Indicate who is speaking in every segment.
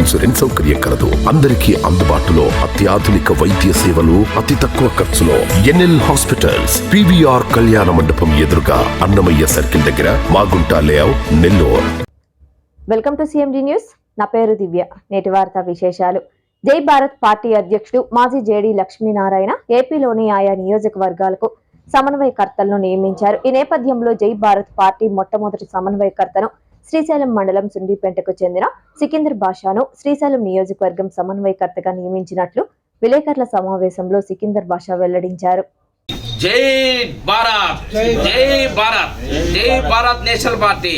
Speaker 1: Insurance సౌకర్యం కలదు. అందరికీ అందుబాటులో అత్యాధునిక వైద్య సేవలు అతి తక్కువ ఖర్చులో ఎన్ఎల్ హాస్పిటల్స్ పివిఆర్ కళ్యాణ మండపం ఎదురుగా అన్నమయ్య సర్కిల్ దగ్గర Magunta layout Nellore.
Speaker 2: Welcome to CMD news. నా పేరు దివ్య. నేటి వార్త విశేషాలు. జై భారత్ పార్టీ అధ్యక్షుడు మాజీ జేడీ లక్ష్మీనారాయణ ఏపీలోని ఆయా నియోజకవర్గాలకు సమన్వయకర్తలను నియమించారు. ఈ నేపథ్యంలో జై భారత్ పార్టీ మొట్టమొదటి సమన్వయకర్తను శ్రీశైలం మండలం సుండిపేటకు చెందిన సికిందర్ బాషాను శ్రీశైలం నియోజకవర్గం సమన్వయకర్తగా నియమించినట్లు విలేకరుల సమావేశంలో సికిందర్ బాషా వెల్లడించారు.
Speaker 3: జై భారత్! జై భారత్! జై Bharat! National party!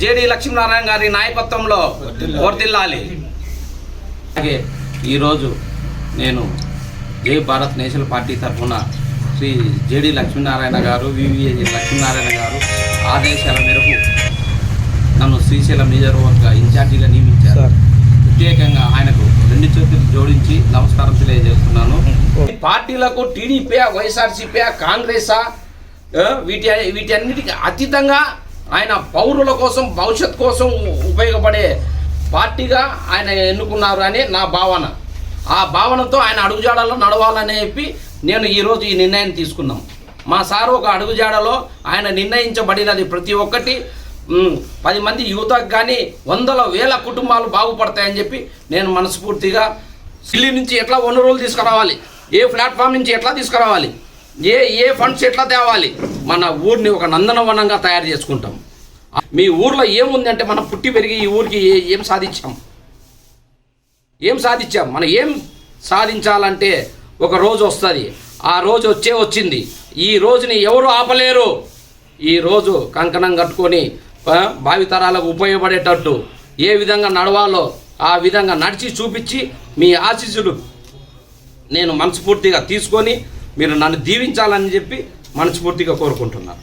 Speaker 3: JD Lakshminarayana గారి నాయకత్వంలో వర్దిల్లాలి అలాగే ఈరోజు నేను జై భారత్ నేషనల్ పార్టీ తరఫున శ్రీ జేడి లక్ష్మీనారాయణ గారు వివిఏ లక్ష్మీనారాయణ గారు ఆదేశాల మేరకు నన్ను శ్రీశైలం నియోజకవర్గ ఇన్ఛార్జిగా నియమించారు. ప్రత్యేకంగా ఆయనకు రెండు చేతులు జోడించి నమస్కారం తెలియజేస్తున్నాను. పార్టీలకు టీడీపీ వైఎస్ఆర్సీపీ కాంగ్రెసా వీటి వీటి అన్నిటికీ అతీతంగా ఆయన పౌరుల కోసం భవిష్యత్ కోసం ఉపయోగపడే పార్టీగా ఆయన ఎన్నుకున్నారు అని నా భావన. ఆ భావనతో ఆయన అడుగుజాడలో నడవాలని చెప్పి నేను ఈరోజు ఈ నిర్ణయం తీసుకున్నాం. మా సార్ ఒక అడుగుజాడలో ఆయన నిర్ణయించబడినది ప్రతి ఒక్కటి. పది మంది యువతకు కానీ వందల వేల కుటుంబాలు బాగుపడతాయని చెప్పి నేను మనస్ఫూర్తిగా సిల్లి నుంచి ఎట్లా వనరులు తీసుకురావాలి? ఏ ప్లాట్ఫామ్ నుంచి ఎట్లా తీసుకురావాలి? ఏ ఏ ఫండ్స్ ఎట్లా తేవాలి? మన ఊరిని ఒక నందనవనంగా తయారు చేసుకుంటాం. మీ ఊర్లో ఏముందంటే మనం పుట్టి పెరిగి ఈ ఊరికి ఏ- ఏం సాధించాం? ఏం సాధించాం? మనం ఏం సాధించాలంటే ఒక రోజు వస్తుంది. ఆ రోజు వచ్చే వచ్చింది. ఈ రోజుని ఎవరు ఆపలేరు? ఈ రోజు కంకణం కట్టుకొని భావితరాలకు ఉపయోగపడేటట్టు ఏ విధంగా నడవాలో ఆ విధంగా నడిచి చూపించి మీ ఆశీస్సులు నేను మనస్ఫూర్తిగా తీసుకొని మీరు నన్ను దీవించాలని చెప్పి మనస్ఫూర్తిగా కోరుకుంటున్నాను.